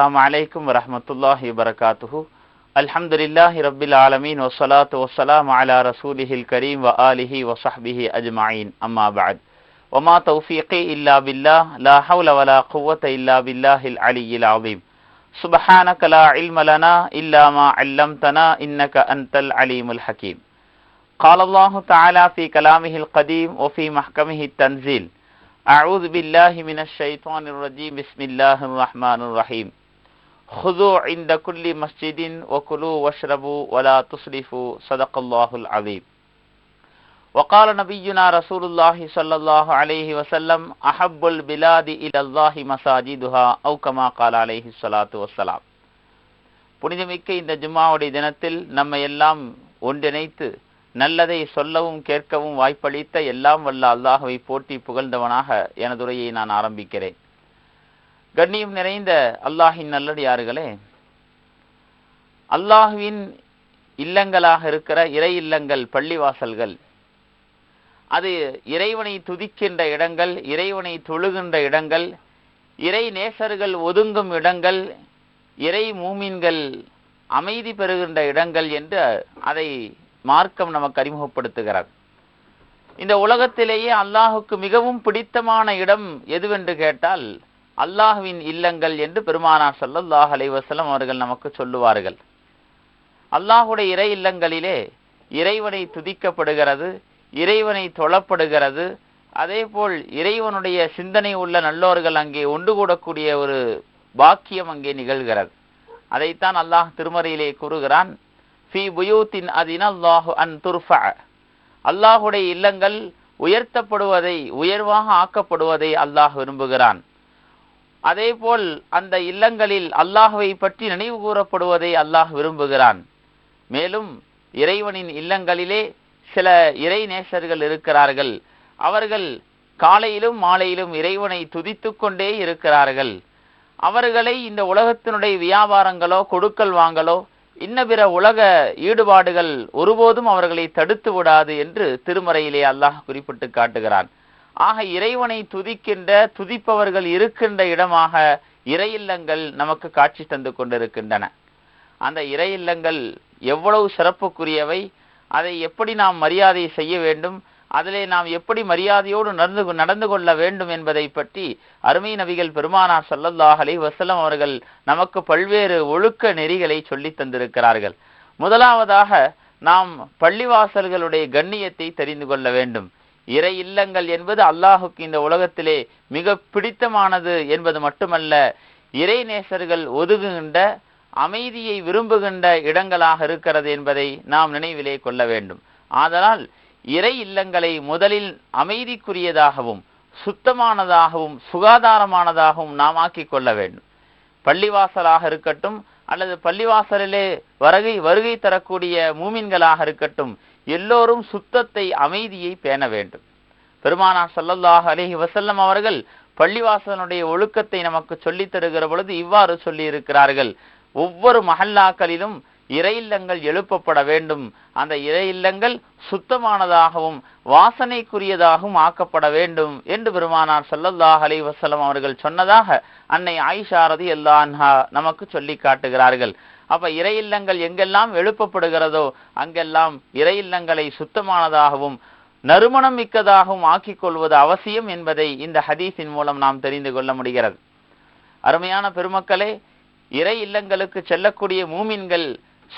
السلام عليكم ورحمة الله وبركاته. الحمد لله رب العالمين والصلاة والسلام على رسوله الكريم وآله وصحبه أجمعين. أما بعد. وما توفيقي إلا بالله لا حول ولا قوة إلا بالله العلي العظيم. سبحانك لا علم لنا إلا ما علمتنا إنك أنت العليم الحكيم. قال الله تعالى في كلامه القديم وفي محكمه التنزيل أعوذ بالله من الشيطان الرجيم. بسم الله الرحمن الرحيم. خذوا عند كل مسجد وكلوا واشربوا ولا تسرفوا صدق الله العظيم وقال نبينا رسول الله صلى الله عليه وسلم أحب البلاد إلى الله مساجدها أو كما قال عليه الصلاة والسلام புனிதமிக்க இந்த ஜும்மாவுடைய தினத்தில் நம்ம எல்லாம் ஒன்றிணைத்து நல்லதை சொல்லவும் கேட்கவும் வாய்ப்பளித்த எல்லாம் வல்ல அல்லாஹுவை போற்றி புகழ்ந்தவனாக எனது உரையை நான் ஆரம்பிக்கிறேன் கண்ணியம் நிறைந்த அல்லாஹின் நல்லடியார்களே அல்லாஹுவின் இல்லங்களாக இருக்கிற இறை இல்லங்கள் பள்ளிவாசல்கள் அது இறைவனை துதிக்கின்ற இடங்கள் இறைவனை தொழுகின்ற இடங்கள் இறை நேசர்கள் ஒதுங்கும் இடங்கள் இறை மூமின்கள் அமைதி பெறுகின்ற இடங்கள் என்று அதை மார்க்கம் நமக்கு அறிமுகப்படுத்துகிறார். இந்த உலகத்திலேயே அல்லாஹுக்கு மிகவும் பிடித்தமான இடம் எதுவென்று கேட்டால் அல்லாஹுவின் இல்லங்கள் என்று பெருமானார் சொல்லல்லாஹ் அலைவசலம் அவர்கள் நமக்கு சொல்லுவார்கள். அல்லாஹுடைய இறை இல்லங்களிலே இறைவனை துதிக்கப்படுகிறது இறைவனை தொழப்படுகிறது. அதேபோல் இறைவனுடைய சிந்தனை உள்ள நல்லோர்கள் அங்கே ஒன்று கூடக்கூடிய ஒரு பாக்கியம் அங்கே நிகழ்கிறது. அதைத்தான் அல்லாஹ் திருமறையிலே கூறுகிறான் ஃபி புயூத்தின் அதின் அல்லாஹு அன் துர்ஃபா. அல்லாஹுடைய இல்லங்கள் உயர்த்தப்படுவதை உயர்வாக ஆக்கப்படுவதை அல்லாஹ் விரும்புகிறான். அதே போல் அந்த இல்லங்களில் அல்லாஹுவை பற்றி நினைவு கூறப்படுவதை அல்லாஹ் விரும்புகிறான். மேலும் இறைவனின் இல்லங்களிலே சில இறை நேசர்கள் இருக்கிறார்கள். அவர்கள் காலையிலும் மாலையிலும் இறைவனை துதித்து கொண்டே இருக்கிறார்கள். அவர்களை இந்த உலகத்தினுடைய வியாபாரங்களோ கொடுக்கல் வாங்கலோ இன்ன பிற உலக ஈடுபாடுகள் ஒருபோதும் அவர்களை தடுத்து விடாது என்று திருமறையிலே அல்லாஹ் குறிப்பிட்டு காட்டுகிறான். ஆக இறைவனை துதிக்கின்ற துதிப்பவர்கள் இருக்கின்ற இடமாக இறை இல்லங்கள் நமக்கு காட்சி தந்து கொண்டிருக்கின்றன. அந்த இறை இல்லங்கள் எவ்வளவு சிறப்புக்குரியவை அதை எப்படி நாம் மரியாதை செய்ய வேண்டும் அதிலே நாம் எப்படி மரியாதையோடு நடந்து நடந்து கொள்ள வேண்டும் என்பதை பற்றி அருமை நபிகள் பெருமானார் சல்லல்லாஹ் அலி வசலம் அவர்கள் நமக்கு பல்வேறு ஒழுக்க நெறிகளை சொல்லி தந்திருக்கிறார்கள். முதலாவதாக நாம் பள்ளிவாசல்களுடைய கண்ணியத்தை தெரிந்து கொள்ள வேண்டும். இறை இல்லங்கள் என்பது அல்லாஹுக்கு இந்த உலகத்திலே மிக பிடித்தமானது என்பது மட்டுமல்ல இறை நேசர்கள் ஒதுங்குகின்ற அமைதியை விரும்புகின்ற இடங்களாக இருக்கிறது என்பதை நாம் நினைவிலே கொள்ள வேண்டும். ஆதலால் இறை இல்லங்களை முதலில் அமைதிக்குரியதாகவும் சுத்தமானதாகவும் சுகாதாரமானதாகவும் நாம் ஆக்கிக் கொள்ள வேண்டும். பள்ளிவாசலாக இருக்கட்டும் அல்லது பள்ளிவாசலிலே வருகை வருகை தரக்கூடிய மூமின்களாக இருக்கட்டும் எல்லோரும் சுத்தத்தை அமைதியை பேண வேண்டும். பெருமானார் சல்லல்லாஹ் அலிஹி வசல்லம் அவர்கள் பள்ளிவாசனுடைய ஒழுக்கத்தை நமக்கு சொல்லித் தருகிற பொழுது இவ்வாறு சொல்லி இருக்கிறார்கள் ஒவ்வொரு மஹல்லாக்களிலும் இறை இல்லங்கள் எழுப்பப்பட வேண்டும். அந்த இறை இல்லங்கள் சுத்தமானதாகவும் வாசனைக்குரியதாகவும் ஆக்கப்பட வேண்டும் என்று பெருமானார் சல்லல்லாஹ் அலி வசலம் அவர்கள் சொன்னதாக அன்னை ஆயிஷாரதி எல்லான்ஹா நமக்கு சொல்லி காட்டுகிறார்கள். அப்ப இறை இல்லங்கள் எங்கெல்லாம் எழுப்பப்படுகிறதோ அங்கெல்லாம் இறை இல்லங்களை சுத்தமானதாகவும் நறுமணம் மிக்கதாகவும் ஆக்கிக் கொள்வது அவசியம் என்பதை இந்த ஹதீஸின் மூலம் நாம் தெரிந்து கொள்ள முடிகிறது. அருமையான பெருமக்களே இறை இல்லங்களுக்கு செல்லக்கூடிய மூமின்கள்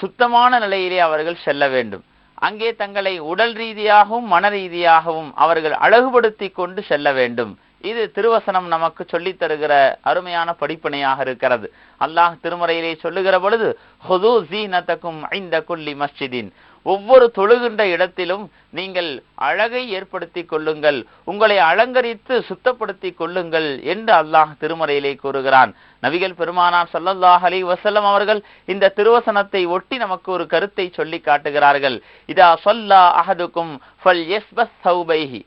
சுத்தமான நிலையிலே அவர்கள் செல்ல வேண்டும். அங்கே தங்களை உடல் ரீதியாகவும் மன ரீதியாகவும் அவர்கள் அழகுபடுத்தி கொண்டு செல்ல வேண்டும். இது திருவசனம் நமக்கு சொல்லித் தருகிற அருமையான படிப்பினையாக இருக்கிறது. அல்லாஹ் திருமறையிலே சொல்லுகிற பொழுது ஹொது ஜீனத்தக்கும் ஐந்த குல்லி மஸ்ஜிதின். ஒவ்வொரு தொழுகின்ற இடத்திலும் நீங்கள் அழகை ஏற்படுத்தி கொள்ளுங்கள். உங்களை அலங்கரித்து சுத்தப்படுத்தி கொள்ளுங்கள் என்று அல்லாஹ் திருமறையிலே கூறுகிறான். நபிகள் பெருமானார் சல்லல்லாஹ் அலி வசல்லம் அவர்கள் இந்த திருவசனத்தை ஒட்டி நமக்கு ஒரு கருத்தை சொல்லி காட்டுகிறார்கள். இதா சொல்லா அஹதுக்கும் ஃபல் எஸ்பஸ் சௌபைஹி.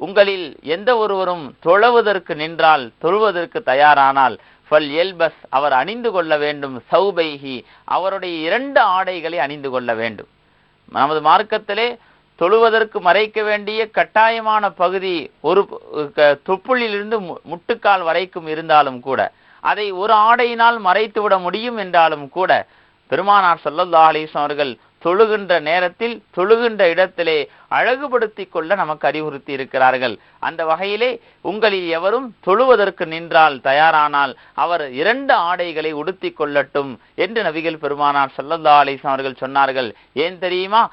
உங்களில் எந்த ஒருவரும் தொழுவதற்கு நின்றால் தொழுவதற்கு தயாரானால் ஃபல் எல்பஸ் அவர் அணிந்து கொள்ள வேண்டும். சௌபைஹி அவருடைய இரண்டு ஆடைகளை அணிந்து கொள்ள வேண்டும். நமது மார்க்கத்திலே தொழுவதற்கு மறைக்க வேண்டிய கட்டாயமான பகுதி ஒரு தொப்புளிலிருந்து முட்டுக்கால் வரைக்கும் இருந்தாலும் கூட அதை ஒரு ஆடையினால் மறைத்து விட முடியும் என்றாலும் கூட பெருமானார் ஸல்லல்லாஹு அலைஹி அவர்கள் தொழுகின்ற நேரத்தில் தொழுகின்ற இடத்திலே அழகுபடுத்திக் கொள்ள நமக்கு அறிவுறுத்தி இருக்கிறார்கள். அந்த வகையிலே உங்களில் எவரும் தொழுவதற்கு நின்றால் தயாரானால் அவர் இரண்டு ஆடைகளை உடுத்தி கொள்ளட்டும் என்று நபிகள் பெருமானார் சல்லல்லா அலைஹி அவர்கள் சொன்னார்கள். ஏன் தெரியுமா?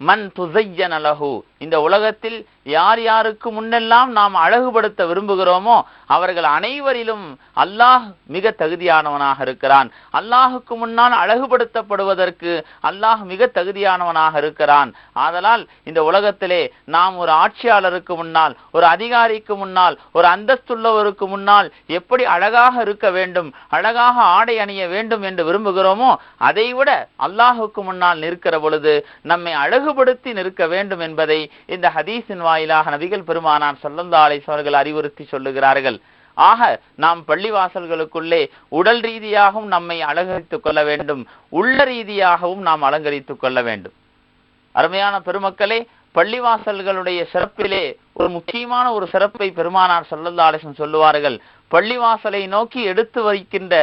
மன் துஸையன இந்த உலகத்தில் யார் யாருக்கு முன்னெல்லாம் நாம் அழகுபடுத்த விரும்புகிறோமோ அவர்கள் அனைவரிலும் அல்லாஹ் மிக தகுதியானவனாக இருக்கிறான். அல்லாஹுக்கு முன்னால் அழகுபடுத்தப்படுவதற்கு அல்லாஹ் மிக தகுதியானவனாக இருக்கிறான். ஆதலால் இந்த உலகத்திலே நாம் ஒரு ஆட்சியாளருக்கு முன்னால் ஒரு அதிகாரிக்கு முன்னால் ஒரு அந்தஸ்துள்ளவருக்கு முன்னால் எப்படி அழகாக இருக்க வேண்டும் அழகாக ஆடை அணிய வேண்டும் என்று விரும்புகிறோமோ அதைவிட அல்லாஹுக்கு முன்னால் நிற்கிற பொழுது நம்மை அழகுபடுத்தி நிற்க வேண்டும் என்பதை இந்த ஹதீஸின் வாயிலாக நபிகள் பெருமானார் ஸல்லல்லாஹு அலைஹி அவர்கள் அறிவுறுத்தி சொல்லுகிறார்கள். ஆக நாம் பள்ளிவாசல்களுக்குள்ளே உடல் ரீதியாகவும் நம்மை அலங்கரித்துக் கொள்ள வேண்டும். உள்ள ரீதியாகவும் நாம் அலங்கரித்துக் கொள்ள வேண்டும். அருமையான பெருமக்களே பள்ளிவாசல்களுடைய சிறப்பிலே ஒரு முக்கியமான ஒரு சிறப்பை பெருமானார் ஸல்லல்லாஹு சொல்லுவார்கள். பள்ளிவாசலை நோக்கி எடுத்து வைக்கின்ற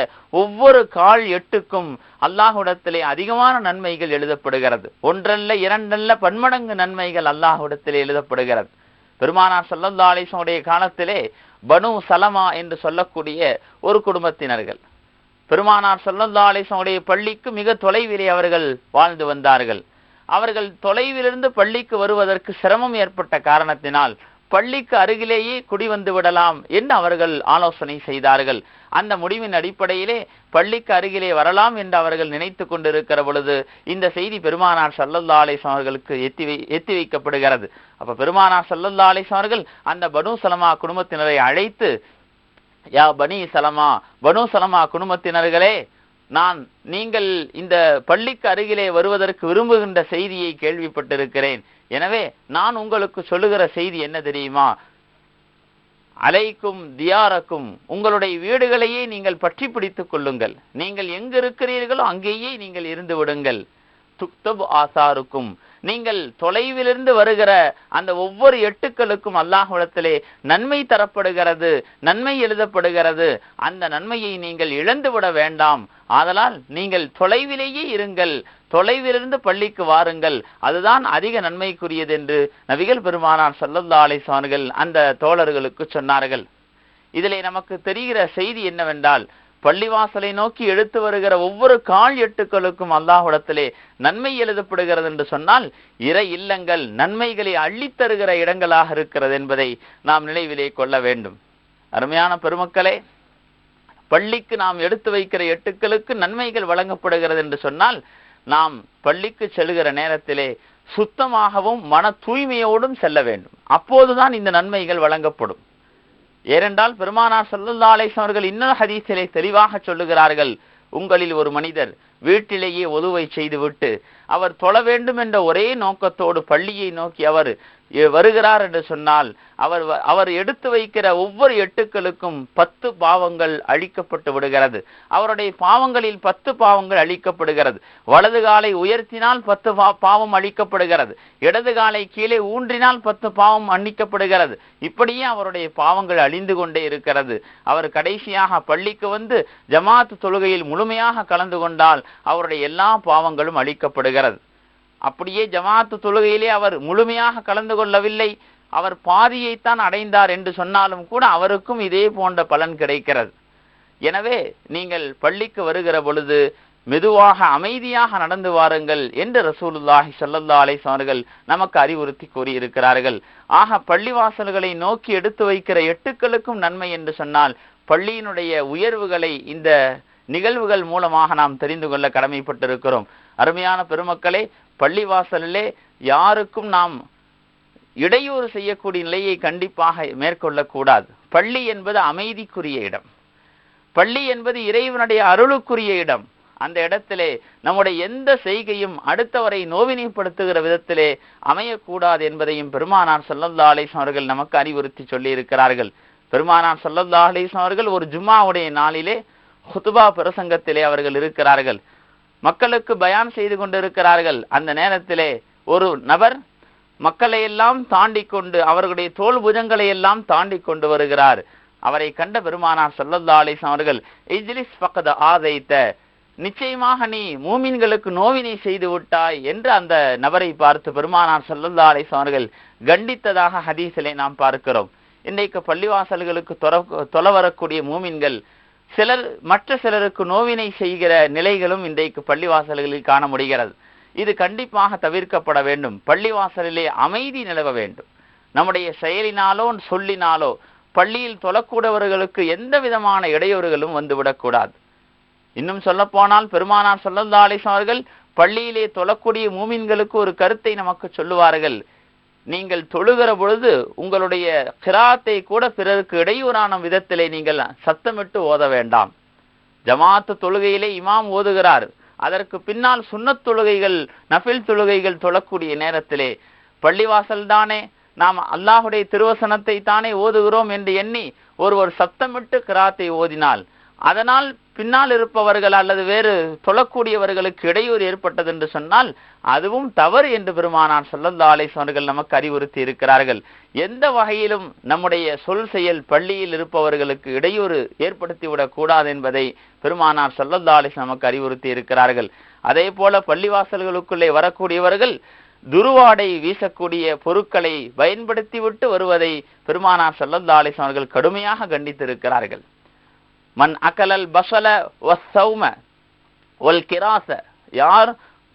ஒவ்வொரு கால் எட்டுக்கும் அல்லாஹுடத்திலே அதிகமான நன்மைகள் எழுதப்படுகிறது. ஒன்றல்ல இரண்டல்ல பன்மடங்கு நன்மைகள் அல்லாஹுடத்திலே எழுதப்படுகிறது. பெருமானார் சல்லல்லா அலிசனுடைய காலத்திலே பனு சலமா என்று சொல்லக்கூடிய ஒரு குடும்பத்தினர்கள். பெருமானார் ஸல்லல்லாஹு அலைஹி உடைய பள்ளிக்கு மிக தொலைவிலே அவர்கள் வாழ்ந்து வந்தார்கள். அவர்கள் தொலைவிலிருந்து பள்ளிக்கு வருவதற்கு சிரமம் ஏற்பட்ட காரணத்தினால் பள்ளிக்கு அருகிலேயே குடி வந்து விடலாம் என்று அவர்கள் ஆலோசனை செய்தார்கள். அந்த முடிவின் அடிப்படையிலே பள்ளிக்கு அருகிலே வரலாம் என்று அவர்கள் நினைத்து கொண்டிருக்கிற பொழுது இந்த செய்தி பெருமானார் சல்லல்லா அலிஸ் அவர்களுக்கு எத்தி வை எத்தி வைக்கப்படுகிறது. அப்ப பெருமானார் சல்லல்லா அலிஸ் அவர்கள் அந்த பனு சலமா குடும்பத்தினரை அழைத்து யா பனி சலமா பனு சலமா குடும்பத்தினர்களே நான் நீங்கள் இந்த பள்ளிக்கு அருகிலே வருவதற்கு விரும்புகின்ற செய்தியை கேள்விப்பட்டிருக்கிறேன். எனவே நான் உங்களுக்கு சொல்லுகிற செய்தி என்ன தெரியுமா? அலைக்கும் தியாரக்கும் உங்களுடைய வீடுகளையே நீங்கள் பற்றி பிடித்துக் கொள்ளுங்கள். நீங்கள் எங்கு இருக்கிறீர்களோ அங்கேயே நீங்கள் இருந்து விடுங்கள். துக்தப் ஆசாருக்கும் நீங்கள் தொலைவிலிருந்து வருகிற அந்த ஒவ்வொரு எட்டுக்களுக்கும் அல்லாஹுலத்திலே நன்மை தரப்படுகிறது நன்மை எழுதப்படுகிறது. அந்த நன்மையை நீங்கள் இழந்து விட வேண்டாம். ஆதலால் நீங்கள் தொலைவிலேயே இருங்கள். தொலைவிலிருந்து பள்ளிக்கு வாருங்கள். அதுதான் அதிக நன்மைக்குரியது என்று நபிகள் பெருமானார் சல்லல்லா அலிசான்கள் அந்த தோழர்களுக்கு சொன்னார்கள். இதிலே நமக்கு தெரிகிற செய்தி என்னவென்றால் பள்ளிவாசலை நோக்கி எடுத்து வருகிற ஒவ்வொரு கால் எட்டுக்களுக்கும் அல்லாஹுடத்திலே நன்மை எழுதப்படுகிறது என்று சொன்னால் இறை இல்லங்கள் நன்மைகளை அள்ளித்தருகிற இடங்களாக இருக்கிறது என்பதை நாம் நினைவிலே கொள்ள வேண்டும். அருமையான பெருமக்களே பள்ளிக்கு நாம் எடுத்து வைக்கிற எட்டுக்களுக்கு நன்மைகள் வழங்கப்படுகிறது என்று சொன்னால் நாம் பள்ளிக்கு செல்கிற நேரத்திலே சுத்தமாகவும் மன தூய்மையோடும் செல்ல வேண்டும். அப்போதுதான் இந்த நன்மைகள் வழங்கப்படும். ஏனென்றால் பெருமானார் சல்லல்லா அலிஸ் அவர்கள் இன்னொரு ஹதீஸிலே தெளிவாக சொல்லுகிறார்கள். உங்களில் ஒரு மனிதர் வீட்டிலேயே ஒதுவை செய்துவிட்டு அவர் தொழ வேண்டும் என்ற ஒரே நோக்கத்தோடு பள்ளியை நோக்கி அவர் வருகிறார் என்று சொன்னால் அவர் அவர் எடுத்து வைக்கிற ஒவ்வொரு எட்டுக்களுக்கும் பத்து பாவங்கள் அழிக்கப்பட்டு விடுகிறது. அவருடைய பாவங்களில் பத்து பாவங்கள் அழிக்கப்படுகிறது. வலது காலை உயர்த்தினால் பத்து பாவம் அழிக்கப்படுகிறது. இடது காலை கீழே ஊன்றினால் பத்து பாவம் அன்னிக்கப்படுகிறது இப்படியே அவருடைய பாவங்கள் அழிந்து கொண்டே இருக்கிறது. அவர் கடைசியாக பள்ளிக்கு வந்து ஜமாத் தொழுகையில் முழுமையாக கலந்து கொண்டால் அவருடைய எல்லா பாவங்களும் அழிக்கப்படுகிறது. அப்படியே ஜமாத்து தொழுகையிலே அவர் முழுமையாக கலந்து கொள்ளவில்லை. அவர் பாதியைத்தான் அடைந்தார் என்று சொன்னாலும் கூட அவருக்கும் இதே போன்ற பலன் கிடைக்கிறது. எனவே நீங்கள் பள்ளிக்கு வருகிற பொழுது மெதுவாக அமைதியாக நடந்து வாருங்கள் என்று ரசூலுல்லாஹி ஸல்லல்லாஹு அலைஹி நமக்கு அறிவுறுத்தி கூறியிருக்கிறார்கள். ஆக பள்ளிவாசல்களை நோக்கி எடுத்து வைக்கிற எட்டுக்களுக்கும் நன்மை என்று சொன்னால் பள்ளியினுடைய உயர்வுகளை இந்த நிகழ்வுகள் மூலமாக நாம் தெரிந்து கொள்ள கடமைப்பட்டிருக்கிறோம். அருமையான பெருமக்களே பள்ளிவாசலிலே யாருக்கும் நாம் இடையூறு செய்யக்கூடிய நிலையை கண்டிப்பாக மேற்கொள்ளக்கூடாது. பள்ளி என்பது அமைதிக்குரிய இடம். பள்ளி என்பது இறைவனுடைய அருளுக்குரிய இடம். அந்த இடத்திலே நம்முடைய எந்த செய்கையும் அடுத்தவரை நோவினைப்படுத்துகிற விதத்திலே அமையக்கூடாது என்பதையும் பெருமானார் சல்லல்லா அலிஸ்லாம் அவர்கள் நமக்கு அறிவுறுத்தி சொல்லி இருக்கிறார்கள் பெருமானார் சல்லல்லா அலிஸ்லாம் அவர்கள் ஒரு ஜும்மாவுடைய நாளிலே ஹுதுபா பிரசங்கத்திலே அவர்கள் இருக்கிறார்கள். மக்களுக்கு பயான் செய்து கொண்டிருக்கிறார்கள். அந்த நேரத்திலே ஒரு நபர் மக்களை எல்லாம் தாண்டி கொண்டு அவர்களுடைய தோல் புஜங்களை எல்லாம் தாண்டி கொண்டு வருகிறார். அவரை கண்ட பெருமானார் சல்லல்லா அலிஸ் அவர்கள் இஜ்லிஸ் பக்கத ஆதைத்த நிச்சயமாக நீ மூமின்களுக்கு நோவினை செய்து விட்டாய் என்று அந்த நபரை பார்த்து பெருமானார் சல்லல்லா அலிஸ் அவர்கள் கண்டித்ததாக ஹதீஸிலே நாம் பார்க்கிறோம். இன்றைக்கு பள்ளிவாசல்களுக்கு தொல தொலை வரக்கூடிய மூமின்கள் சிலர் மற்ற சிலருக்கு நோவினை செய்கிற நிலைகளும் இன்றைக்கு பள்ளிவாசல்களில் காண முடிகிறது. இது கண்டிப்பாக தவிர்க்கப்பட வேண்டும். பள்ளிவாசலிலே அமைதி நிலவ வேண்டும். நம்முடைய செயலினாலோ சொல்லினாலோ பள்ளியில் தொழக்கூடவர்களுக்கு எந்த விதமான இடையூறுகளும் வந்துவிடக்கூடாது இன்னும் சொல்லப்போனால் பெருமானார் ஸல்லல்லாஹு அவர்கள் பள்ளியிலே தொழக்கூடிய மூமின்களுக்கு ஒரு கருத்தை நமக்கு சொல்லுவார்கள். நீங்கள் தொழுகிற பொழுது உங்களுடைய கிராத்தை கூட பிறருக்கு இடையூறான விதத்திலே நீங்கள் சத்தமிட்டு ஓத வேண்டாம். ஜமாத்து தொழுகையிலே இமாம் ஓதுகிறார். அதற்கு பின்னால் சுண்ணத் தொழுகைகள் நஃபில் தொழுகைகள் தொழக்கூடிய நேரத்திலே பள்ளிவாசல் தானே நாம் அல்லாஹுடைய திருவசனத்தை தானே ஓதுகிறோம் என்று எண்ணி ஒருவர் சத்தமிட்டு கிராத்தை ஓதினால் அதனால் பின்னால் இருப்பவர்கள் அல்லது வேறு தொழக்கூடியவர்களுக்கு இடையூறு ஏற்பட்டது என்று சொன்னால் அதுவும் தவறு என்று பெருமானார் ஸல்லல்லாஹு அலைஹி நமக்கு அறிவுறுத்தி இருக்கிறார்கள். எந்த வகையிலும் நம்முடைய சொல் செயல் பள்ளியில் இருப்பவர்களுக்கு இடையூறு ஏற்படுத்திவிடக் கூடாது என்பதை பெருமானார் ஸல்லல்லாஹு நமக்கு அறிவுறுத்தி இருக்கிறார்கள். அதே போல பள்ளிவாசல்களுக்குள்ளே வரக்கூடியவர்கள் துருவாடை வீசக்கூடிய பொருட்களை பயன்படுத்திவிட்டு வருவதை பெருமானார் ஸல்லல்லாஹு அலைஹி அவர்கள் கடுமையாக கண்டித்திருக்கிறார்கள். மன் அகலல் பசல வஸ்ஸௌம ஒல் கிராச யார்?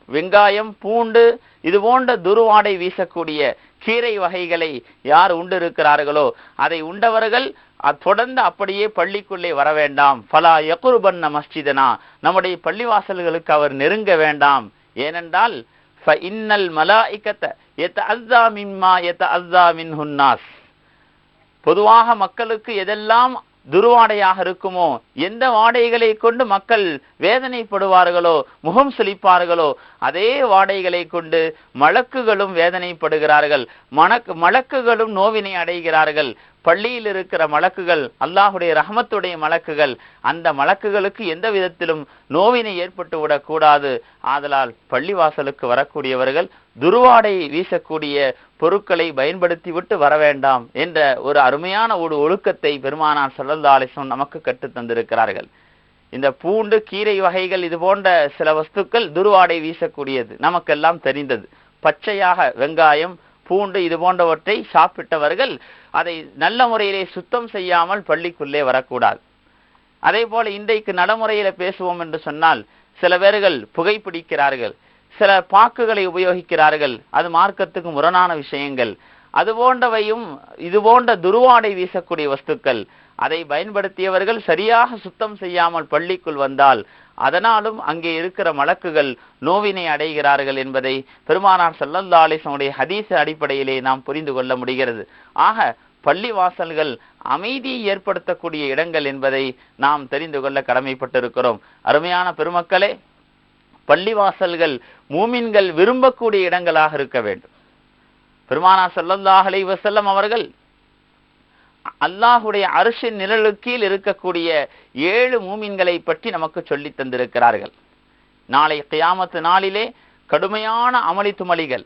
வெங்காயம் பூண்டு இது போன்ற துருவாடை வீசக்கூடிய கீரை வகைகளை யார் உண்டு இருக்கிறார்களோ அதை உண்டவர்கள் தொடர்ந்து அப்படியே பள்ளிக்குள்ளே வர வேண்டாம். பலா யகுர்பன்ன மஸ்ஜிதனா நம்முடைய பள்ளிவாசல்களுக்கு அவர் நெருங்க வேண்டாம். ஏனென்றால் இன்னல் மலாய்க்கத்த எத்த அஸ்தா மின்மா எத்த அஸ்தா மின் ஹுன்னாஸ் பொதுவாக மக்களுக்கு எதெல்லாம் துருவாடையாக இருக்குமோ? எந்த வாடைகளை கொண்டு மக்கள் வேதனைப்படுவார்களோ முகம் சுளிப்பார்களோ அதே வாடைகளை கொண்டு மலக்குகளும் வேதனைப்படுகிறார்கள். மணக்கு மலக்குகளும் நோவினை அடைகிறார்கள். பள்ளியில் இருக்கிற மலக்குகள் அல்லாஹுடைய ரஹமத்துடைய மலக்குகள் அந்த மலக்குகளுக்கு எந்த விதத்திலும் நோவினை ஏற்பட்டு விடக்கூடாது. ஆதலால் பள்ளிவாசலுக்கு வரக்கூடியவர்கள் துருவாடை வீசக்கூடிய பொருட்களை பயன்படுத்தி விட்டு வர வேண்டாம் என்ற ஒரு அருமையான ஒரு ஒழுக்கத்தை பெருமானார் ஸல்லல்லாஹு அலைஹி நமக்கு கற்றுத் தந்திருக்கிறார்கள். இந்த பூண்டு கீரை வகைகள் இது போன்ற சில வஸ்துக்கள் துருவாடை வீசக்கூடியது. நமக்கெல்லாம் தெரிந்தது. பச்சையாக வெங்காயம் பூண்டு இது போன்றவற்றை சாப்பிட்டவர்கள் அதை நல்ல முறையிலே சுத்தம் செய்யாமல் பள்ளிக்குள்ளே வரக்கூடாது. அதே போல இன்றைக்கு நடைமுறையில பேசுவோம் என்று சொன்னால் சில பேர்கள் புகைப்பிடிக்கிறார்கள் சில பாக்குகளை உபயோகிக்கிறார்கள் அது மார்க்கத்துக்கு முரணான விஷயங்கள் அது போன்றவையும் இது போன்ற துருவாடை வீசக்கூடிய வஸ்துக்கள் அதை பயன்படுத்தியவர்கள் சரியாக சுத்தம் செய்யாமல் பள்ளிக்குள் வந்தால் அதனாலும் அங்கே இருக்கிற மலக்குகள் நோவினை அடைகிறார்கள் என்பதை பெருமானார் செல்லல்லாலேசனுடைய அலைஹி வஸல்லம் அடிப்படையிலே நாம் புரிந்து கொள்ள முடிகிறது. ஆக பள்ளி வாசல்கள் அமைதியை ஏற்படுத்தக்கூடிய இடங்கள் என்பதை நாம் தெரிந்து கொள்ள கடமைப்பட்டிருக்கிறோம். அருமையான பெருமக்களே பள்ளிவாசல்கள் மூமின்கள் விரும்பக்கூடிய இடங்களாக இருக்க வேண்டும். பெருமானார் ஸல்லல்லாஹு வசல்லம் அவர்கள் அல்லாஹுடைய அரிசின் நிழலுக்கீழ் இருக்கக்கூடிய ஏழு மூமின்களை பற்றி நமக்கு சொல்லி தந்திருக்கிறார்கள். நாளை கியாமத்து நாளிலே கடுமையான அமளி துமளிகள்.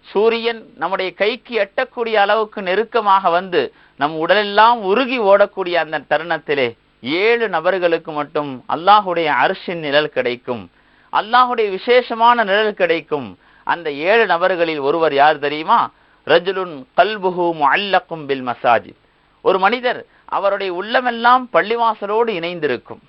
சூரியன் நம்முடைய கைக்கு எட்டக்கூடிய அளவுக்கு நெருக்கமாக வந்து நம் உடலெல்லாம் உருகி ஓடக்கூடிய அந்த தருணத்திலே ஏழு நபர்களுக்கு மட்டும் அல்லாஹுடைய அரிசின் நிழல் கிடைக்கும். அல்லாஹுடைய விசேஷமான நிழல் கிடைக்கும். அந்த ஏழு நபர்களில் ஒருவர் யார் தெரியுமா? ரஜுலுன் கல்புஹு அல்லக்கும் பில் மசாஜித். ஒரு மனிதர் அவருடைய உள்ளமெல்லாம் பள்ளிவாசலோடு இணைந்திருக்கும்.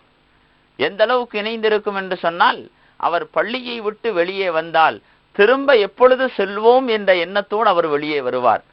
எந்த அளவுக்கு இணைந்திருக்கும் என்று சொன்னால் அவர் பள்ளியை விட்டு வெளியே வந்தால் திரும்ப எப்பொழுது செல்வோம் என்ற எண்ணத்தோடு அவர் வெளியே வருவார்.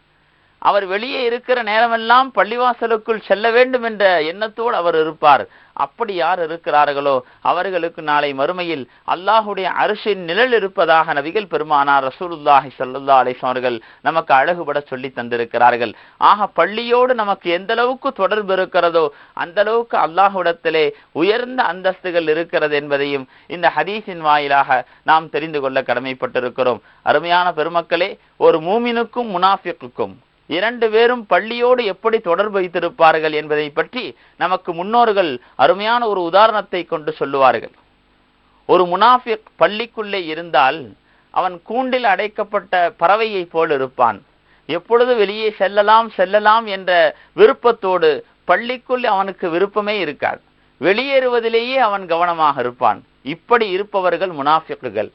அவர் வெளியே இருக்கிற நேரமெல்லாம் பள்ளிவாசலுக்குள் செல்ல வேண்டும் என்ற எண்ணத்தோடு அவர் இருப்பார். அப்படி யார் இருக்கிறார்களோ அவர்களுக்கு நாளை மறுமையில் அல்லாஹுடைய அரிசின் நிழல் இருப்பதாக நபிகள் பெருமானார் ரசூலுல்லாஹி சல்லுல்லா அலிஸ் அவர்கள் நமக்கு அழகுபட சொல்லி தந்திருக்கிறார்கள். ஆக பள்ளியோடு நமக்கு எந்த அளவுக்கு தொடர்பு இருக்கிறதோ அந்த அளவுக்கு அல்லாஹுடத்திலே உயர்ந்த அந்தஸ்துகள் இருக்கிறது என்பதையும் இந்த ஹதீஸின் வாயிலாக நாம் தெரிந்து கொள்ள கடமைப்பட்டிருக்கிறோம். அருமையான பெருமக்களே ஒரு மூமினுக்கும் முனாஃபிக்குக்கும் இரண்டு பேரும் பள்ளியோடு எப்படி தொடர்பு வைத்திருப்பார்கள் என்பதை பற்றி நமக்கு முன்னோர்கள் அருமையான ஒரு உதாரணத்தை கொண்டு சொல்லுவார்கள். ஒரு முனாஃபிக் பள்ளிக்குள்ளே இருந்தால் அவன் கூண்டில் அடைக்கப்பட்ட பறவையைப் போல் இருப்பான். எப்பொழுது வெளியே செல்லலாம் செல்லலாம் என்ற விருப்பத்தோடு பள்ளிக்குள் அவனுக்கு விருப்பமே இருக்காது. வெளியேறுவதிலேயே அவன் கவனமாக இருப்பான். இப்படி இருப்பவர்கள் முனாஃபிக்குகள்.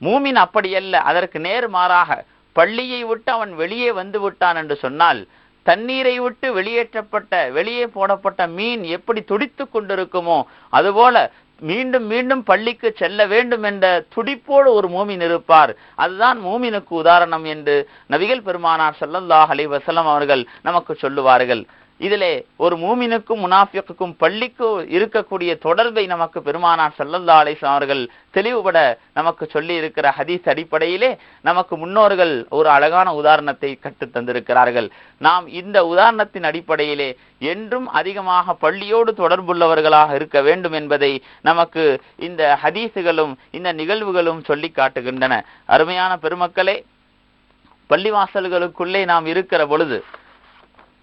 மூமின் அப்படியல்ல அதற்கு நேர் மாறாக பள்ளியை விட்டு அவன் வெளியே வந்து விட்டான் என்று சொன்னால் தண்ணீரை விட்டு வெளியேற்றப்பட்ட வெளியே போடப்பட்ட மீன் எப்படி துடித்து கொண்டிருக்குமோ அதுபோல மீண்டும் மீண்டும் பள்ளிக்கு செல்ல வேண்டும் என்ற துடிப்போடு ஒரு மூமின் இருப்பார். அதுதான் மூமினுக்கு உதாரணம் என்று நபிகள் பெருமானார் சல்லல்லாஹ் அலி வசலம் அவர்கள் நமக்கு சொல்லுவார்கள். இதிலே ஒரு மூமினுக்கும் முனாஃபிக்குக்கும் பள்ளிக்கு இருக்கக்கூடிய தொடர்பை நமக்கு பெருமானார் சல்லல்லா அலிஸ்லாம் அவர்கள் தெளிவுபட நமக்கு சொல்லி இருக்கிற ஹதீஸ் அடிப்படையிலே நமக்கு முன்னோர்கள் ஒரு அழகான உதாரணத்தை கற்று தந்திருக்கிறார்கள். நாம் இந்த உதாரணத்தின் அடிப்படையிலே என்றும் அதிகமாக பள்ளியோடு தொடர்புள்ளவர்களாக இருக்க வேண்டும் என்பதை நமக்கு இந்த ஹதீஸுகளும் இந்த நிகழ்வுகளும் சொல்லி காட்டுகின்றன. அருமையான பெருமக்களே பள்ளிவாசல்களுக்குள்ளே நாம் இருக்கிற பொழுது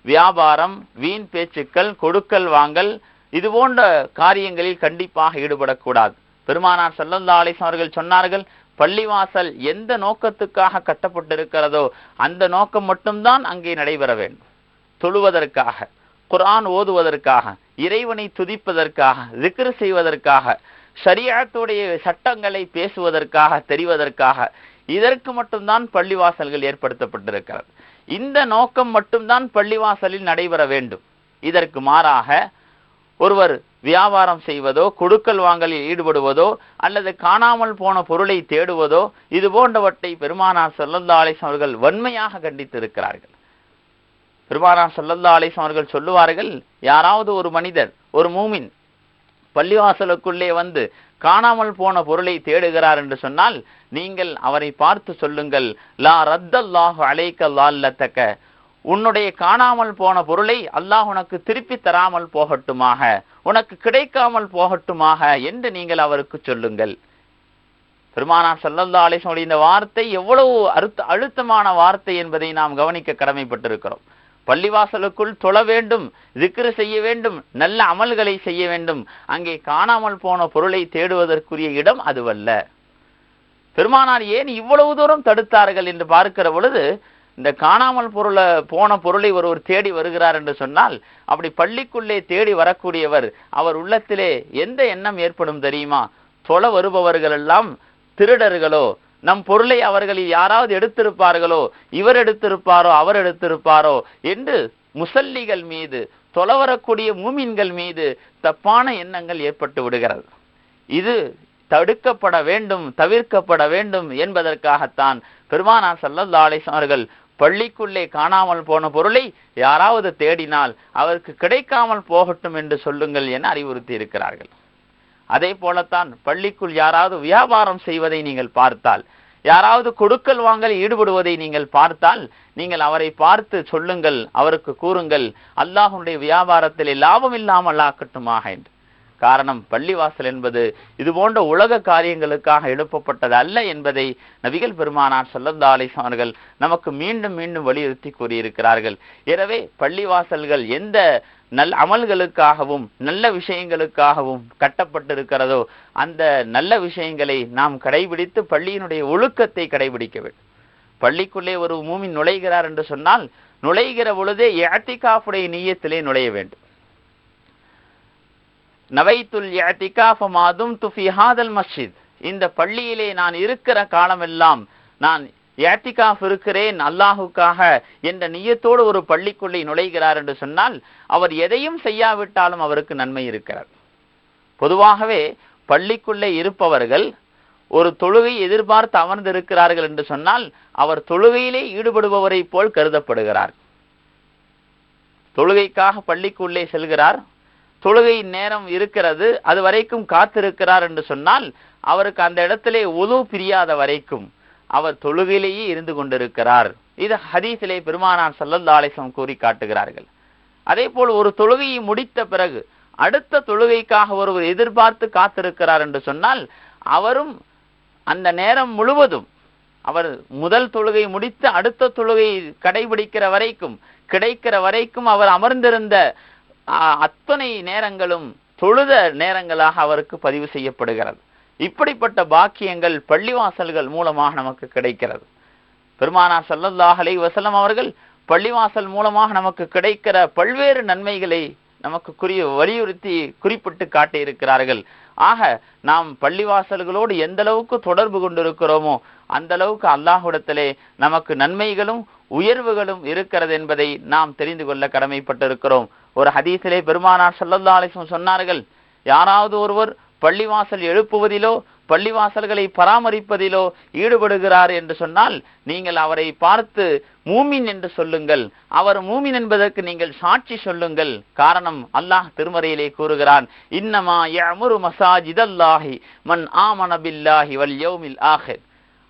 வியாபாரம் வீண் பேச்சுக்கள் கொடுக்கல் வாங்கல் இது போன்ற காரியங்களில் கண்டிப்பாக ஈடுபடக்கூடாது. பெருமானார் ஸல்லல்லாஹு அவர்கள் சொன்னார்கள் பள்ளிவாசல் எந்த நோக்கத்துக்காக கட்டப்பட்டிருக்கிறதோ அந்த நோக்கம் மட்டும்தான் அங்கே நடைபெற வேண்டும். தொழுவதற்காக குரான் ஓதுவதற்காக இறைவனை துதிப்பதற்காக zikr செய்வதற்காக சரியாத்துடைய சட்டங்களை பேசுவதற்காக தெரிவதற்காக இதற்கு மட்டும்தான் பள்ளிவாசல்கள் ஏற்படுத்தப்பட்டிருக்கிறது. இந்த நோக்கம் மட்டும்தான் பள்ளிவாசலில் நடைபெற வேண்டும். இதற்கு மாறாக ஒருவர் வியாபாரம் செய்வதோ கொடுக்கல் வாங்கலில் ஈடுபடுவதோ அல்லது காணாமல் போன பொருளை தேடுவதோ இது போன்றவற்றை பெருமானார் ஸல்லல்லாஹு அலைஹி அவர்கள் வன்மையாக கண்டித்திருக்கிறார்கள். பெருமானார் ஸல்லல்லாஹு அலைஹி அவர்கள் சொல்லுவார்கள் யாராவது ஒரு மனிதர் ஒரு மூமின் பள்ளிவாசலுக்குள்ளே வந்து காணாமல் போன பொருளை தேடுகிறார் என்று சொன்னால் நீங்கள் அவரை பார்த்து சொல்லுங்கள் லா ரத்தல்லாஹு அலைக்க லால்லத்தக்க உன்னுடைய காணாமல் போன பொருளை அல்லாஹ் உனக்கு திருப்பி தராமல் போகட்டுமாக உனக்கு கிடைக்காமல் போகட்டுமாக என்று நீங்கள் அவருக்கு சொல்லுங்கள். பெருமானார் சல்லல்லா அலிசனுடைய இந்த வார்த்தை எவ்வளவு அழுத்த அழுத்தமான வார்த்தை என்பதை நாம் கவனிக்க கடமைப்பட்டிருக்கிறோம். பள்ளிவாசலுக்குள் தொழ வேண்டும் திக்ரு செய்ய வேண்டும் நல்ல அமல்களை செய்ய வேண்டும். அங்கே காணாமல் போன பொருளை தேடுவதற்குரிய இடம் அதுவல்ல. பெருமானார் ஏன் இவ்வளவு தூரம் தடுத்தார்கள் என்று பார்க்கிற பொழுது இந்த காணாமல் பொருளை போன பொருளை ஒருவர் தேடி வருகிறார் என்று சொன்னால் அப்படி பள்ளிக்குள்ளே தேடி வரக்கூடியவர் அவர் உள்ளத்திலே எந்த எண்ணம் ஏற்படும் தெரியுமா? தொலை வருபவர்கள் எல்லாம் திருடர்களோ நம் பொருளை அவர்களில் யாராவது எடுத்திருப்பார்களோ இவர் எடுத்திருப்பாரோ அவர் எடுத்திருப்பாரோ என்று முசல்லிகள் மீது தொலைவரக்கூடிய மூமின்கள் மீது தப்பான எண்ணங்கள் ஏற்பட்டு விடுகிறது. இது தடுக்கப்பட வேண்டும் தவிர்க்கப்பட வேண்டும் என்பதற்காகத்தான் பெருமானா ஸல்லல்லாஹு அவர்கள் பள்ளிக்குள்ளே காணாமல் போன பொருளை யாராவது தேடினால் அவருக்கு கிடைக்காமல் போகட்டும் என்று சொல்லுங்கள் என அறிவுறுத்தி இருக்கிறார்கள் அதே போலத்தான் பள்ளிக்குள் யாராவது வியாபாரம் செய்வதை நீங்கள் பார்த்தால் யாராவது கொடுக்கல் வாங்கல் ஈடுபடுவதை நீங்கள் பார்த்தால் நீங்கள் அவரை பார்த்து சொல்லுங்கள் அவருக்கு கூறுங்கள் அல்லாஹனுடைய வியாபாரத்தில் லாபம் இல்லாமல் ஆக்கட்டுமாக என்று. காரணம் பள்ளிவாசல் என்பது இது போன்ற உலக காரியங்களுக்காக எழுப்பப்பட்டது அல்ல என்பதை நபிகள் பெருமானார் ஸல்லல்லாஹு அவர்கள் நமக்கு மீண்டும் மீண்டும் வலியுறுத்தி கூறியிருக்கிறார்கள். எனவே பள்ளிவாசல்கள் எந்த நல் அமல்களுக்காகவும் நல்ல விஷயங்களுக்காகவும் கட்டப்பட்டிருக்கிறதோ அந்த நல்ல விஷயங்களை நாம் கடைபிடித்து பள்ளியினுடைய ஒழுக்கத்தை கடைபிடிக்க வேண்டும். பள்ளிக்குள்ளே ஒரு மூமின் நுழைகிறார் என்று சொன்னால் நுழைகிற பொழுதே ஏத்திகாஃபுடைய நீயத்திலே நுழைய வேண்டும். நவைத்துல் ஏத்திகாஃப மாதும் துஃபி ஹாதல் மஸ்ஜித். இந்த பள்ளியிலே நான் இருக்கிற காலமெல்லாம் நான் ஏத்திகாஃப் இருக்கிறேன் அல்லாஹுக்காக என்ற நியத்தோடு ஒரு பள்ளிக்குள்ளே நுழைகிறார் என்று சொன்னால் அவர் எதையும் செய்யாவிட்டாலும் அவருக்கு நன்மை இருக்கிறார் பொதுவாகவே பள்ளிக்குள்ளே இருப்பவர்கள் ஒரு தொழுகை எதிர்பார்த்து அமர்ந்திருக்கிறார்கள் என்று சொன்னால் அவர் தொழுகையிலே ஈடுபடுபவரை போல் கருதப்படுகிறார். தொழுகைக்காக பள்ளிக்குள்ளே செல்கிறார். தொழுகை நேரம் இருக்கிறது. அது வரைக்கும் காத்திருக்கிறார் என்று சொன்னால் அவருக்கு அந்த இடத்திலே உது பிரியாத வரைக்கும் அவர் தொழுகையிலேயே இருந்து கொண்டிருக்கிறார். இது ஹதீஸிலே பெருமானார் ஸல்லல்லாஹு அலைஹி கூறி காட்டுகிறார்கள். அதே போல் ஒரு தொழுகையை முடித்த பிறகு அடுத்த தொழுகைக்காக ஒருவர் எதிர்பார்த்து காத்திருக்கிறார் என்று சொன்னால் அவரும் அந்த நேரம் முழுவதும் அவர் முதல் தொழுகை முடித்து அடுத்த தொழுகை கடைபிடிக்கிற வரைக்கும் கிடைக்கிற வரைக்கும் அவர் அமர்ந்திருந்த அத்தனை நேரங்களும் தொழுத நேரங்களாக அவருக்கு பதிவு செய்யப்படுகிறது. இப்படிப்பட்ட பாக்கியங்கள் பள்ளிவாசல்கள் மூலமாக நமக்கு கிடைக்கிறது. பெருமானார் சல்லல்லாஹலை வசலம் அவர்கள் பள்ளிவாசல் மூலமாக நமக்கு கிடைக்கிற பல்வேறு நன்மைகளை நமக்கு குறி வலியுறுத்தி குறிப்பிட்டு காட்டியிருக்கிறார்கள். ஆக நாம் பள்ளிவாசல்களோடு எந்த அளவுக்கு தொடர்பு கொண்டிருக்கிறோமோ அந்த அளவுக்கு அல்லாஹுடத்திலே நமக்கு நன்மைகளும் உயர்வுகளும் இருக்கிறது என்பதை நாம் தெரிந்து கொள்ள கடமைப்பட்டிருக்கிறோம். ஒரு ஹதீஸிலே பெருமானார் சல்லல்லா அலைஹி சொன்னார்கள் யாராவது ஒருவர் பள்ளிவாசல் எழுப்புவதிலோ பள்ளிவாசல்களை பராமரிப்பதிலோ ஈடுபடுகிறார் என்று சொன்னால் நீங்கள் அவரை பார்த்து மூமின் என்று சொல்லுங்கள். அவர் மூமின் என்பதற்கு நீங்கள் சாட்சி சொல்லுங்கள். காரணம் அல்லாஹ் திருமறையிலே கூறுகிறான் இன்னமா மசாஜ் மசாஜிதல்லாஹி மன் ஆமனபில்லாஹி வல் யௌமில் ஆஹிர்.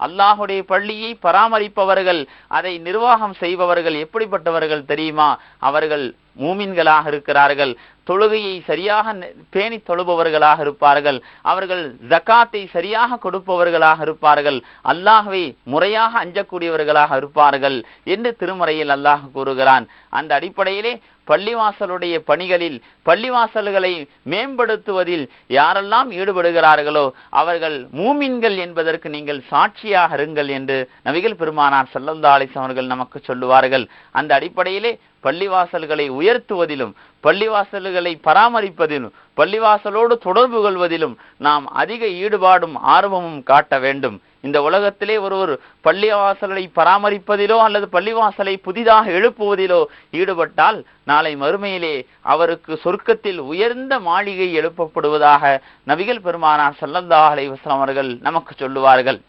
அல்லாஹுடைய பள்ளியை பராமரிப்பவர்கள் அதை நிர்வாகம் செய்பவர்கள் எப்படிப்பட்டவர்கள் தெரியுமா? அவர்கள் மூமின்களாக இருக்கிறார்கள் தொழுகையை சரியாக பேணி தொழுபவர்களாக இருப்பார்கள் அவர்கள் ஜகாத்தை சரியாக கொடுப்பவர்களாக இருப்பார்கள் அல்லாஹுவை முறையாக அஞ்சக்கூடியவர்களாக இருப்பார்கள் என்று திருமறையில் அல்லாஹ் கூறுகிறான். அந்த அடிப்படையிலே பள்ளிவாசலுடைய பணிகளில் பள்ளிவாசல்களை மேம்படுத்துவதில் யாரெல்லாம் ஈடுபடுகிறார்களோ அவர்கள் மூமின்கள் என்பதற்கு நீங்கள் சாட்சியாக இருங்கள் என்று நபிகள் பெருமானார் ஸல்லல்லாஹு அவர்கள் நமக்கு சொல்லுவார்கள். அந்த அடிப்படையிலே பள்ளிவாசல்களை உயர்த்துவதிலும் பள்ளிவாசல்களை பராமரிப்பதிலும் பள்ளிவாசலோடு தொடர்பு கொள்வதிலும் நாம் அதிக ஈடுபாடும் ஆர்வமும் காட்ட வேண்டும். இந்த உலகத்திலே ஒருவர் பள்ளிவாசலை பராமரிப்பதிலோ அல்லது பள்ளிவாசலை புதிதாக எழுப்புவதிலோ ஈடுபட்டால் நாளை மறுமையிலே அவருக்கு சொர்க்கத்தில் உயர்ந்த மாளிகை எழுப்பப்படுவதாக நபிகள் பெருமானார் சல்லல்லாஹ் அவர்கள் நமக்கு சொல்லுவார்கள்.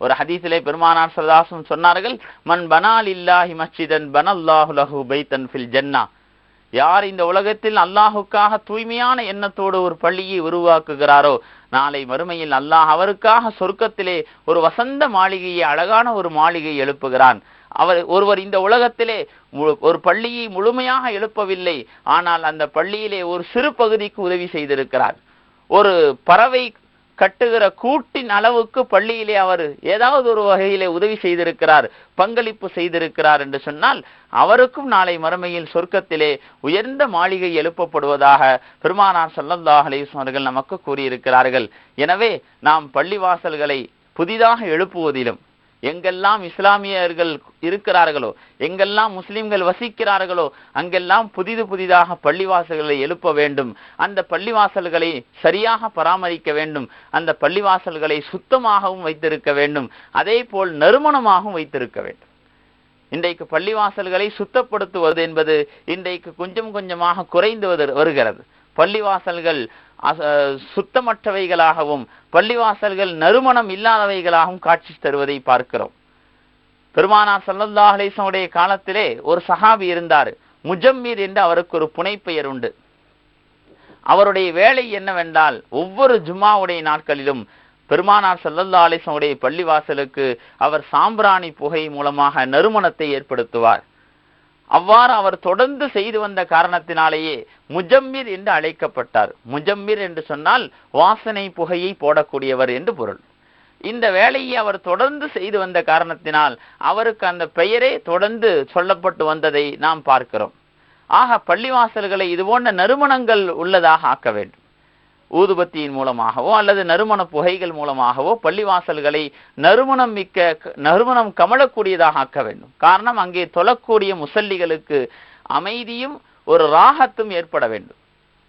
ஒரு ஹதீஸிலே பெருமானார் சல்லாசும் சொன்னார்கள் மன் பனால் இல்லாஹி மஸ்ஜிதன் பனல்லாஹு லஹு பைத்தன் ஃபில் ஜன்னா. யார் இந்த உலகத்தில் அல்லாஹுக்காக தூய்மையான எண்ணத்தோடு ஒரு பள்ளியை உருவாக்குகிறாரோ நாளை மறுமையில் அல்லாஹ் அவருக்காக சொர்க்கத்திலே ஒரு வசந்த மாளிகையை அழகான ஒரு மாளிகை எழுப்புகிறான். அவர் ஒருவர் இந்த உலகத்திலே மு- ஒரு பள்ளியை முழுமையாக எழுப்பவில்லை ஆனால் அந்த பள்ளியிலே ஒரு சிறு பகுதிக்கு உதவி செய்திருக்கிறார். ஒரு பறவை கட்டுகிற கூட்டின் அளவுக்கு பள்ளியிலே அவர் ஏதாவது ஒரு வகையிலே உதவி செய்திருக்கிறார் பங்களிப்பு செய்திருக்கிறார் என்று சொன்னால் அவருக்கும் நாளை மறுமையில் சொர்க்கத்திலே உயர்ந்த மாளிகை எழுப்பப்படுவதாக பெருமானார் ஸல்லல்லாஹு அலைஹி அவர்கள் நமக்கு கூறியிருக்கிறார்கள். எனவே நாம் பள்ளிவாசல்களை புதிதாக எழுப்புவதிலும் எங்கெல்லாம் இஸ்லாமியர்கள் இருக்கிறார்களோ எங்கெல்லாம் முஸ்லிம்கள் வசிக்கிறார்களோ அங்கெல்லாம் புதிது புதிதாக பள்ளிவாசல்களை எழுப்ப வேண்டும். அந்த பள்ளிவாசல்களை சரியாக பராமரிக்க வேண்டும். அந்த பள்ளிவாசல்களை சுத்தமாகவும் வைத்திருக்க வேண்டும். அதே போல் நறுமணமாகவும் வைத்திருக்க வேண்டும். இன்றைக்கு பள்ளிவாசல்களை சுத்தப்படுத்துவது என்பது இன்றைக்கு கொஞ்சம் கொஞ்சமாக குறைந்து வருகிறது. பள்ளிவாசல்கள் சுத்தமற்றவைகளாகவும் பள்ளிவாசல்கள் நறுமணம் இல்லாதவைகளாகவும் காட்சி தருவதை பார்க்கிறோம். பெருமானார் ஸல்லல்லாஹு காலத்திலே ஒரு சஹாபி இருந்தார். முஜம்மீர் என்று அவருக்கு ஒரு புனைப்பெயர் உண்டு. அவருடைய வேலை என்னவென்றால் ஒவ்வொரு ஜும்மாவுடைய நாட்களிலும் பெருமானார் ஸல்லல்லாஹு அலிசனுடைய பள்ளிவாசலுக்கு அவர் சாம்பிராணி புகை மூலமாக நறுமணத்தை ஏற்படுத்துவார். அவ்வாறு அவர் தொடர்ந்து செய்து வந்த காரணத்தினாலேயே முஜம்மிர் என்று அழைக்கப்பட்டார். முஜம்மிர் என்று சொன்னால் வாசனை புகையை போடக்கூடியவர் என்று பொருள். இந்த வேலையை அவர் தொடர்ந்து செய்து வந்த காரணத்தினால் அவருக்கு அந்த பெயரே தொடர்ந்து சொல்லப்பட்டு வந்ததை நாம் பார்க்கிறோம். ஆக பள்ளிவாசல்களை இது போன்ற நறுமணங்கள் உள்ளதாக ஆக்க வேண்டும். ஊதுபத்தியின் மூலமாகவோ அல்லது நறுமண புகைகள் மூலமாகவோ பள்ளிவாசல்களை நறுமணம் மிக்க நறுமணம் கமழக்கூடியதாக ஆக்க வேண்டும். காரணம் அங்கே தொழக்கூடிய முசல்லிகளுக்கு அமைதியும் ஒரு ராகத்தும் ஏற்பட வேண்டும்.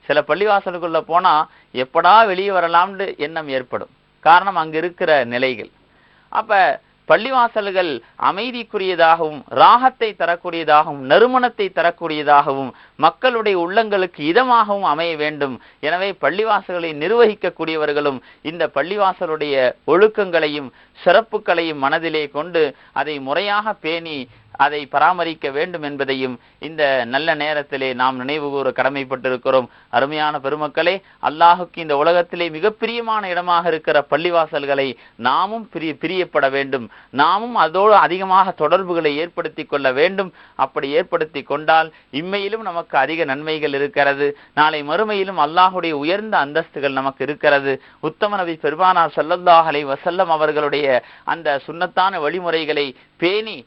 சில பள்ளிவாசலுக்குள்ள போனா எப்படா வெளியே வரலாம்னு எண்ணம் ஏற்படும். காரணம் அங்கே இருக்கிற நிலைகள். அப்ப பள்ளிவாசல்கள் அமைதிக்குரியதாகவும் ராகத்தை தரக்கூடியதாகவும் நறுமணத்தை தரக்கூடியதாகவும் மக்களுடைய உள்ளங்களுக்கு இதமாகவும் அமைய வேண்டும். எனவே பள்ளிவாசல்களை நிர்வகிக்கக்கூடியவர்களும் இந்த பள்ளிவாசலுடைய ஒழுக்கங்களையும் சிறப்புகளையும் மனதிலே கொண்டு அதை முறையாக பேணி அதை பராமரிக்க வேண்டும் என்பதையும் இந்த நல்ல நேரத்திலே நாம் நினைவுகூர கடமைப்பட்டிருக்கிறோம். அருமையான பெருமக்களே அல்லாஹுக்கு இந்த உலகத்திலே மிக பிரியமான இடமாக இருக்கிற பள்ளிவாசல்களை நாமும் பிரிய பிரியப்பட வேண்டும். நாமும் அதோடு அதிகமாக தொடர்புகளை ஏற்படுத்தி கொள்ள வேண்டும். அப்படி ஏற்படுத்தி கொண்டால் இம்மையிலும் நமக்கு அதிக நன்மைகள் இருக்கிறது. நாளை மறுமையிலும் அல்லாஹுடைய உயர்ந்த அந்தஸ்துகள் நமக்கு இருக்கிறது. உத்தம நபி பெருமானார் சல்லல்லாஹலை வசல்லம் அவர்களுடைய அந்த சுண்ணத்தான வழிமுறைகளை பேணி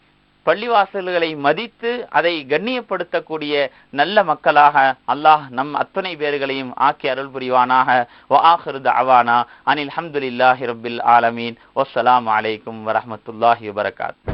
பள்ளிவாசல்களை மதித்து அதை கண்ணியப்படுத்தக்கூடிய நல்ல மக்களாக அல்லாஹ் நம் அத்தனை பேர்களையும் ஆக்கி அருள் புரிவானாக. வஆஹிரு அவானா அனில் ஹம்துலில்லாஹி ரபில் ஆலமீன். ஒஸ்ஸலாம் அலைக்கும் வரமத்துல்லாஹி வபரகாத்துஹு